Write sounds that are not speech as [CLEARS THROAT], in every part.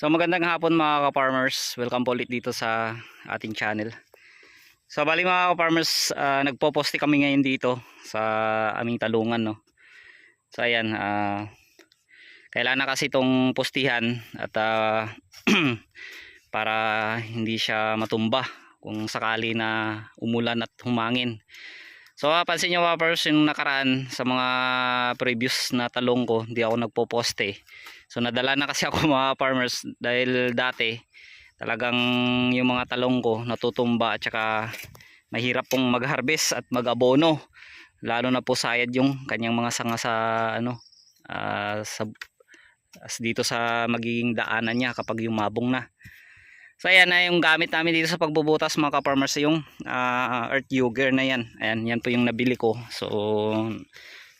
So magandang hapon mga ka-farmers. Welcome po ulit dito sa ating channel. So bali mga ka-farmers, ah, nagpo-poste kami ngayon dito sa aming talungan no. So ayan, ah, kailangan na kasi itong postihan at ah, [CLEARS THROAT] para hindi siya matumba kung sakali na umulan at humangin. So pansin nyo farmers yung nakaraan sa mga previous na talong ko, hindi ako nagpo-poste. So nadala na kasi [LAUGHS] ako mga farmers dahil dati talagang yung mga talong ko natutumba at saka mahirap pong mag-harvest at mag-abono. Lalo na po sayad yung kanyang mga sanga sa ano ah, sa dito sa magiging daanan niya kapag yumabong na. So ayan na yung gamit namin dito sa pagbubutas mga ka-farmers yung ah, earth yuger na yan. Ayan, yan po yung nabili ko. So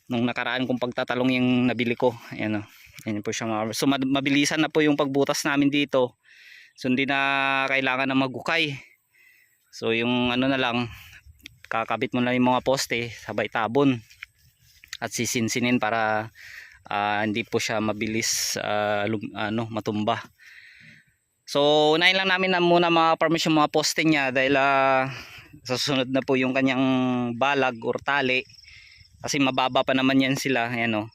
nung nakaraan kong pagtatalong yung nabili ko. Ayan o. Ayan po siya mga So mabilisan na po yung pagbutas namin dito. So hindi na kailangan na magukay. So yung ano na lang kakabit mo na yung mga poste sabay tabon at sisinsinin para ah, hindi po siya mabilis ah, lum- ano matumba. So unahin lang namin na muna mga farmers mga poste niya dahil ah, sa susunod na po yung kanyang balag or tali. Kasi mababa pa naman yan sila ayan o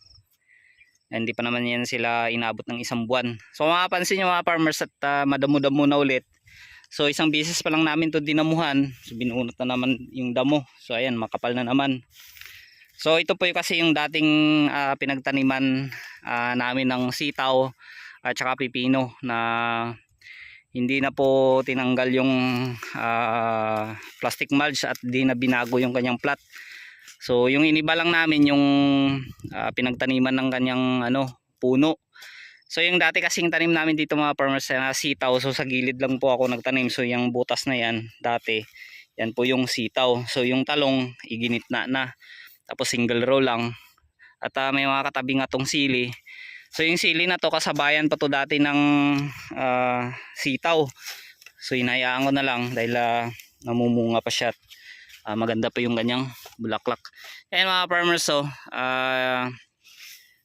hindi pa naman yan sila inabot ng isang buwan. So mapapansin nyo mga farmers at uh, madamo-damo na ulit. So isang beses pa lang namin to dinamuhan. So binunot na naman yung damo. So ayan makapal na naman. So ito po yung kasi yung dating ah, pinagtaniman ah, namin ng sitaw at saka pipino na hindi na po tinanggal yung ah, plastic mulch at di na binago yung kanyang plat So yung iniba lang namin yung ah, pinagtaniman ng kanyang ano puno. So yung dati kasing tanim namin dito mga farmers na sitaw. So sa gilid lang po ako nagtanim. So yung butas na yan dati. Yan po yung sitaw. So yung talong iginitna na. Tapos single row lang. At ah, may mga katabi nga tong sili. So yung sili na to kasabayan pa to dati ng ah, sitaw. So inayaan ko na lang dahil ah, namumunga pa siya. ah, maganda pa yung ganyang bulaklak. Ayan mga farmers so, ah,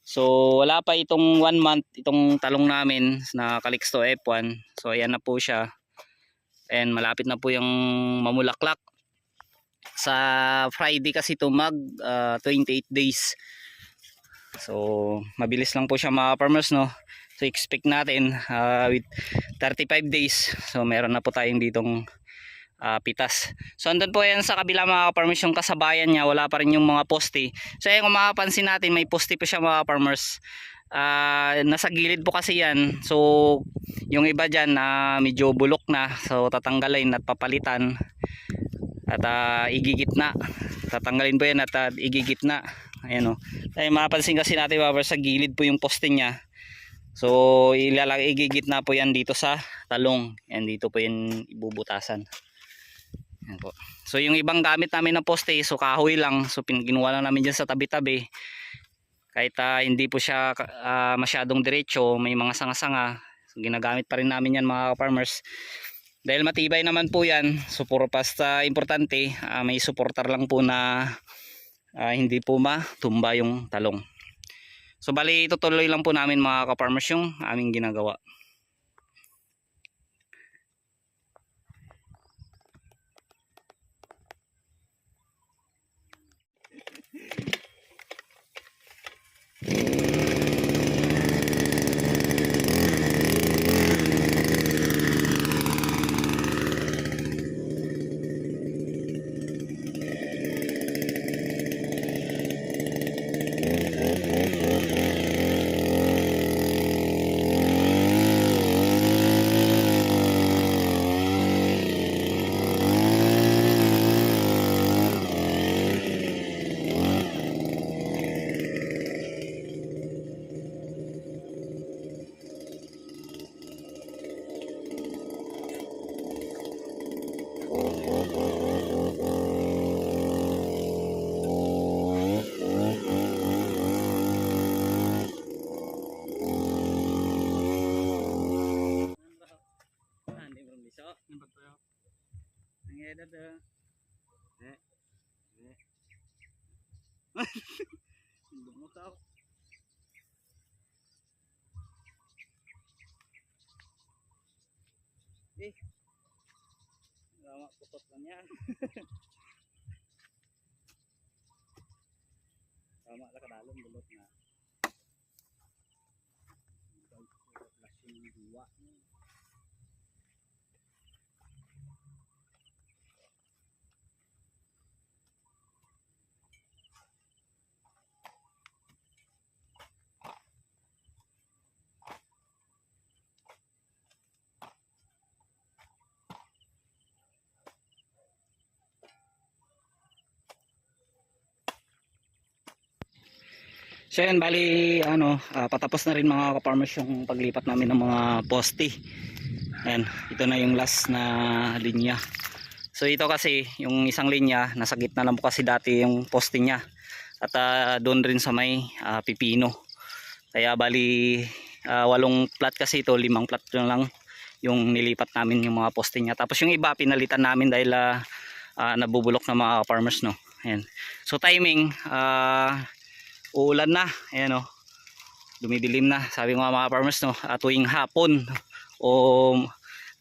so wala pa itong one month itong talong namin na Calixto F1. So ayan na po siya. And malapit na po yung mamulaklak. Sa Friday kasi ito mag ah, 28 days. So mabilis lang po siya mga farmers no. So expect natin ah, with 35 days. So meron na po tayong ditong ah, pitas. So andun po yan sa kabila mga farmers yung kasabayan niya, wala pa rin yung mga poste. So ayan kung makapansin natin may poste pa siya mga farmers. Ah, nasa gilid po kasi yan. So yung iba diyan na medyo bulok na. So tatanggalin at papalitan. At ah, igigit na. Tatanggalin po yan at ah, igigit na. Ayan o. Ay mapapansin kasi natin farmers, sa gilid po yung poste niya. So ilalagay igigit na po yan dito sa talong. Yan dito po yan ibubutasan. Yan po. So yung ibang gamit namin na poste, so kahoy lang. So ginawa lang namin dyan sa tabi-tabi. Kahit ah, hindi po siya ah, masyadong diretso, may mga sanga-sanga. So ginagamit pa rin namin yan mga farmers. Dahil matibay naman po yan. So puro basta importante, ah, may supporter lang po na ah, hindi po matumba yung talong. So bali itutuloy lang po namin mga ka-farmers yung aming ginagawa. Hindi mo bisa. Ang edad ah. [LAUGHS] Eh. Eh. Lumutaw. poste. Tama, putot lang yan. [LAUGHS] Tama lang kadalong bulot So yan, bali, ano, ah, patapos na rin mga ka-farmers yung paglipat namin ng mga poste. Ayan, ito na yung last na linya. So ito kasi, yung isang linya, nasa gitna lang po kasi dati yung poste niya. At ah, doon rin sa may ah, pipino. Kaya bali, ah, walong plat kasi ito, limang plat lang yung nilipat namin yung mga poste niya. Tapos yung iba, pinalitan namin dahil ah, ah, nabubulok na mga farmers, no. Ayan. So timing, ah, uulan na. Ayan o dumidilim na. Sabi ko nga mga farmers no ah, tuwing hapon o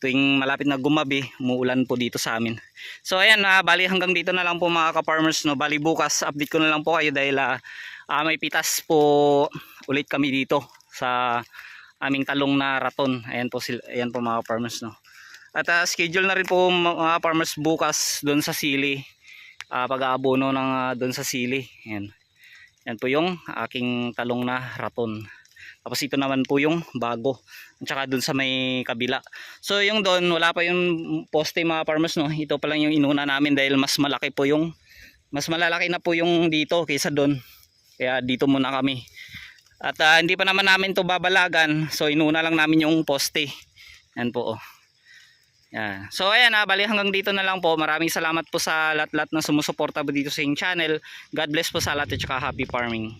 tuwing malapit na gumabi umuulan po dito sa amin. So ayan ah, bali hanggang dito na lang po mga ka-farmers no. Bali bukas update ko na lang po kayo dahil ah, ah, may pitas po ulit kami dito sa aming talong na raton. Ayan po, sila, ayan po mga farmers no. At ah, schedule na rin po mga farmers bukas doon sa sili. Ah, pag-aabono ng ah, doon sa sili. Ayan yan po yung aking talong na raton. Tapos ito naman po yung bago. At saka dun sa may kabila. So yung doon wala pa yung poste mga farmers no. Ito pa lang yung inuna namin dahil mas malaki po yung mas malalaki na po yung dito kaysa doon. Kaya dito muna kami. At ah, hindi pa naman namin to babalagan. So inuna lang namin yung poste. Yan po oh. Yan. So ayan ah, bali hanggang dito na lang po. Maraming salamat po sa lahat-lahat na sumusuporta po dito sa inyong channel. God bless po sa lahat at saka happy farming.